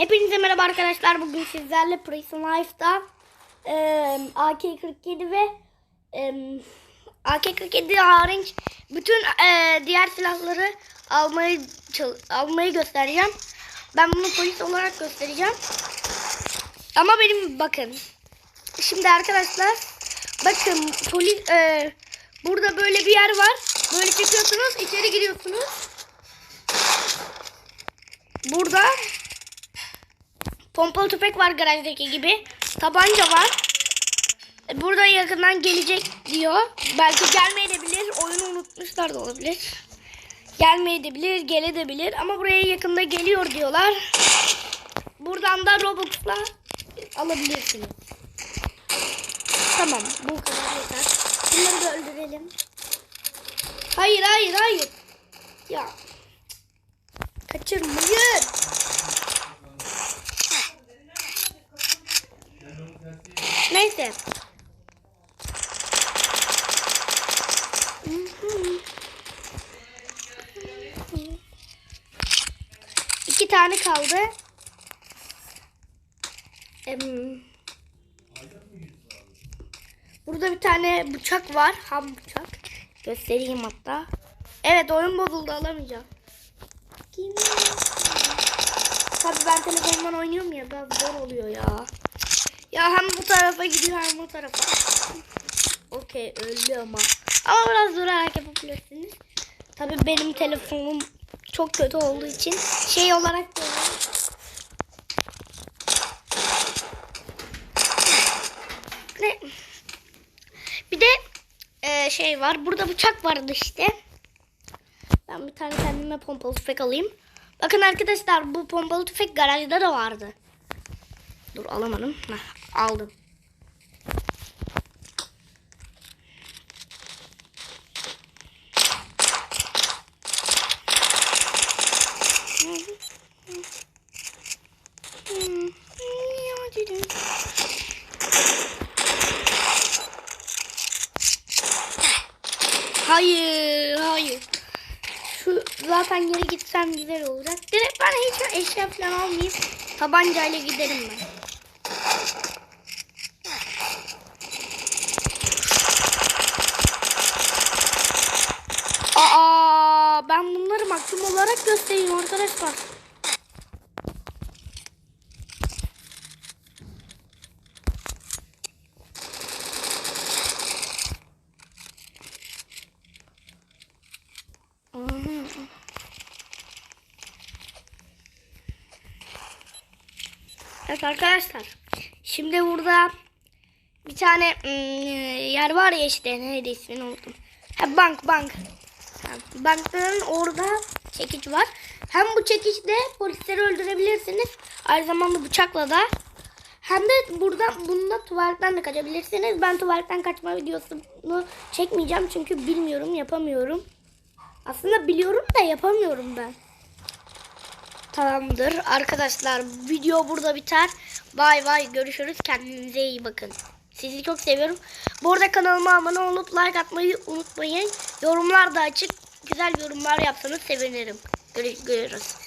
Hepinize merhaba arkadaşlar. Bugün sizlerle Prison Life'da e, AK-47 ve e, AK-47 hariç bütün e, diğer silahları almayı almayı göstereceğim. Ben bunu polis olarak göstereceğim. Ama benim bakın. Şimdi arkadaşlar bakın polis e, burada böyle bir yer var. Böyle çekiyorsunuz, içeri giriyorsunuz. Burada Pompalı tüfek var garajdaki gibi. Tabanca var. E, Burada yakından gelecek diyor. Belki gelmeyebilir. Oyunu unutmuşlar da olabilir. Gelmeyebilir, gelebilir. Ama buraya yakında geliyor diyorlar. Buradan da Robux'la alabilirsiniz. Tamam. Bu kadar yeter. Bunları da öldürelim. Hayır, hayır, hayır. Ya. Kaçırmayın. Neyse. İki tane kaldı. Burada bir tane bıçak var. Ham bıçak. Göstereyim hatta. Evet oyun bozuldu alamayacağım. Tabii ben telefondan oynuyorum ya biraz zor oluyor ya. Ya hem bu tarafa gidiyor hem bu tarafa. Okey öldü ama. Ama biraz durarak yapabilirsiniz. Tabii benim telefonum çok kötü olduğu için şey olarak da ne? Bir de e, şey var. Burada bıçak vardı işte. Ben bir tane kendime pompalı tüfek alayım. Bakın arkadaşlar bu pompalı tüfek garajda da vardı. Dur alamadım. Heh, aldım. Hayır, hayır. Şu zaten geri gitsem güzel olacak. Direkt ben hiç eşya falan almayayım. Tabancayla giderim ben. Ben bunları mahkum olarak göstereyim arkadaşlar. Evet arkadaşlar. Şimdi burada bir tane ım, yer var ya işte neydi ismini unuttum. Bank bank. Bankların orada çekiç var. Hem bu çekiçle polisleri öldürebilirsiniz. Aynı zamanda bıçakla da. Hem de buradan bununla tuvaletten de kaçabilirsiniz. Ben tuvaletten kaçma videosunu çekmeyeceğim çünkü bilmiyorum yapamıyorum. Aslında biliyorum da yapamıyorum ben. Tamamdır arkadaşlar video burada biter. Bay bay görüşürüz kendinize iyi bakın. Sizi çok seviyorum. Bu arada kanalıma abone olup like atmayı unutmayın. Yorumlar da açık. Güzel yorumlar yapsanız sevinirim. Görüşürüz.